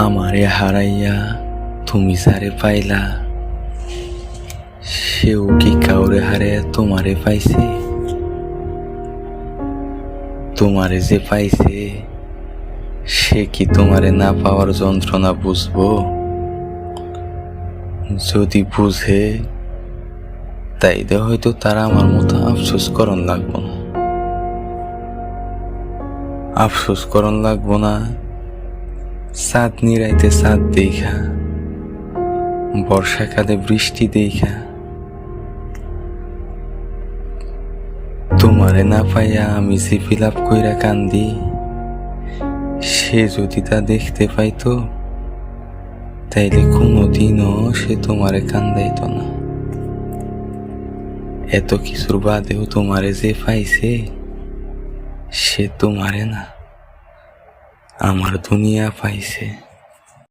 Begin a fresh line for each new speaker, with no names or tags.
আমারে হারাইয়া তুমি সারে পাইলা, সেও কি কাউরে হারে তোমারে পাইছে? তোমারে যে পাইছে, সে কি তোমারে না পাওয়ার যন্ত্রণা বুঝব? যদি বুঝে, তাইলে হয়তো তারা আমার মতো আফসোস করন লাগবো না। আফসোস করন লাগবো না চাঁদ নিরাইতে চাঁদ দেখা বর্ষাকালে বৃষ্টি দেখা। তোমারে না পাইয়া আমি যে বিলাপ কইরা কান্দি, সে যদি তা দেখতে পাইতো, তাইলে কোনোদিনও সে তোমারে কান্দাইত না। এত কিছুর বাদেও তোমারে যে পাইছে, সে তোমারে না। আমার দুনিয়া পাইছে।